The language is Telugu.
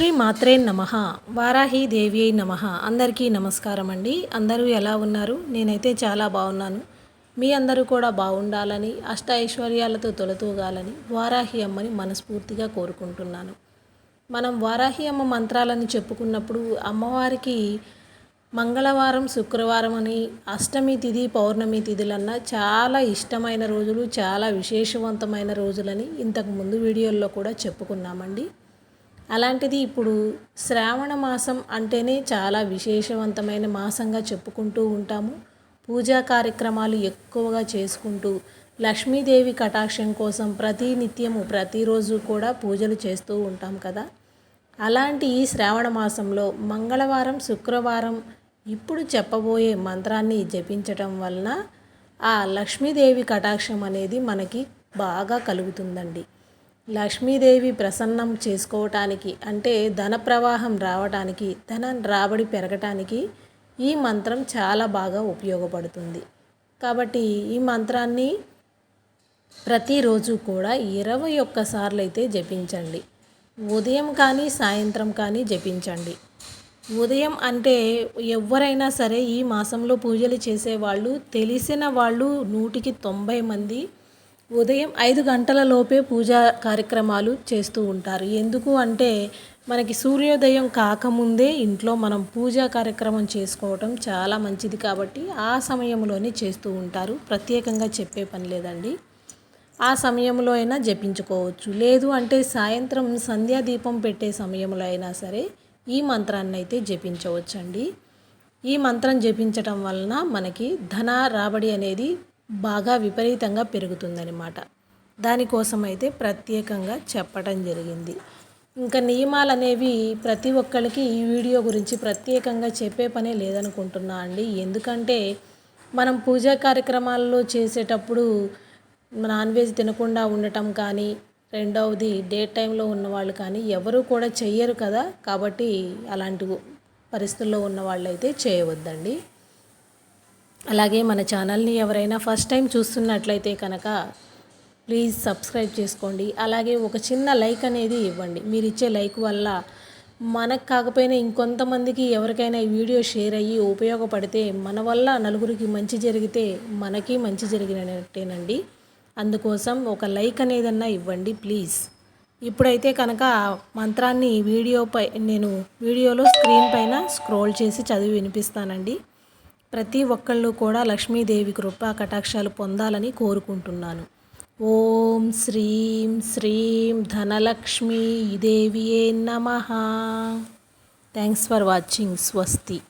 శ్రీ మాత్రే నమ. వారాహి దేవి నమ. అందరికీ నమస్కారం అండి. అందరూ ఎలా ఉన్నారు? నేనైతే చాలా బాగున్నాను. మీ అందరూ కూడా బాగుండాలని అష్ట ఐశ్వర్యాలతో తొలతూగాలని వారాహి అమ్మని మనస్ఫూర్తిగా కోరుకుంటున్నాను. మనం వారాహి అమ్మ మంత్రాలని చెప్పుకున్నప్పుడు అమ్మవారికి మంగళవారం శుక్రవారం అని అష్టమి తిథి పౌర్ణమి తిథులన్నా చాలా ఇష్టమైన రోజులు చాలా విశేషవంతమైన రోజులని ఇంతకు ముందు వీడియోల్లో కూడా చెప్పుకున్నామండి. అలాంటిది ఇప్పుడు శ్రావణ మాసం అంటేనే చాలా విశేషవంతమైన మాసంగా చెప్పుకుంటూ ఉంటాము. పూజా కార్యక్రమాలు ఎక్కువగా చేసుకుంటూ లక్ష్మీదేవి కటాక్షం కోసం ప్రతి నిత్యము ప్రతిరోజు కూడా పూజలు చేస్తూ ఉంటాం కదా. అలాంటి ఈ శ్రావణ మాసంలో మంగళవారం శుక్రవారం ఇప్పుడు చెప్పబోయే మంత్రాన్ని జపించటం వలన ఆ లక్ష్మీదేవి కటాక్షం అనేది మనకి బాగా కలుగుతుందండి. లక్ష్మీదేవి ప్రసన్నం చేసుకోవటానికి అంటే ధన ప్రవాహం రావటానికి ధన రాబడి పెరగటానికి ఈ మంత్రం చాలా బాగా ఉపయోగపడుతుంది. కాబట్టి ఈ మంత్రాన్ని ప్రతిరోజు కూడా ఇరవై ఒక్కసార్లు అయితే జపించండి. ఉదయం కానీ సాయంత్రం కానీ జపించండి. ఉదయం అంటే ఎవరైనా సరే ఈ మాసంలో పూజలు చేసేవాళ్ళు తెలిసిన వాళ్ళు నూటికి తొంభై మంది ఉదయం ఐదు గంటల లోపే పూజా కార్యక్రమాలు చేస్తూ ఉంటారు. ఎందుకు అంటే మనకి సూర్యోదయం కాకముందే ఇంట్లో మనం పూజా కార్యక్రమం చేసుకోవటం చాలా మంచిది కాబట్టి ఆ సమయంలోనే చేస్తూ ఉంటారు. ప్రత్యేకంగా చెప్పే పని లేదండి. ఆ సమయంలో అయినా జపించుకోవచ్చు. లేదు అంటే సాయంత్రం సంధ్యాదీపం పెట్టే సమయంలో అయినా సరే ఈ మంత్రాన్ని అయితే జపించవచ్చండి. ఈ మంత్రం జపించటం వలన మనకి ధన రాబడి అనేది బాగా విపరీతంగా పెరుగుతుందనమాట దానికోసం అయితే ప్రత్యేకంగా చెప్పడం జరిగింది. ఇంకా నియమాలు అనేవి ప్రతి ఒక్కరికి ఈ వీడియో గురించి ప్రత్యేకంగా చెప్పే పనే లేదనుకుంటున్నా అండి. ఎందుకంటే మనం పూజా కార్యక్రమాల్లో చేసేటప్పుడు నాన్ వెజ్ తినకుండా ఉండటం కానీ రెండవది డే టైంలో ఉన్నవాళ్ళు కానీ ఎవరు కూడా చెయ్యరు కదా. కాబట్టి అలాంటి పరిస్థితుల్లో ఉన్న వాళ్ళైతే చేయవద్దండి. అలాగే మన ఛానల్ని ఎవరైనా ఫస్ట్ టైం చూస్తున్నట్లయితే కనుక ప్లీజ్ సబ్స్క్రైబ్ చేసుకోండి. అలాగే ఒక చిన్న లైక్ అనేది ఇవ్వండి. మీరు ఇచ్చే లైక్ వల్ల మనకు కాకపోయినా ఇంకొంతమందికి ఎవరికైనా ఈ వీడియో షేర్ అయ్యి ఉపయోగపడితే మన వల్ల నలుగురికి మంచి జరిగితే మనకి మంచి జరిగినట్టేనండి. అందుకోసం ఒక లైక్ అనేదన్నా ఇవ్వండి ప్లీజ్. ఇప్పుడైతే కనుక మంత్రాన్ని వీడియోపై నేను వీడియోలో స్క్రీన్ పైన స్క్రోల్ చేసి చదివి వినిపిస్తానండి. ప్రతి ఒక్కళ్ళు కూడా లక్ష్మీదేవి కృపా కటాక్షాలు పొందాలని కోరుకుంటున్నాను. ఓం శ్రీం శ్రీం ధనలక్ష్మీ దేవియే నమ. థ్యాంక్స్ ఫర్ వాచింగ్ స్వస్తి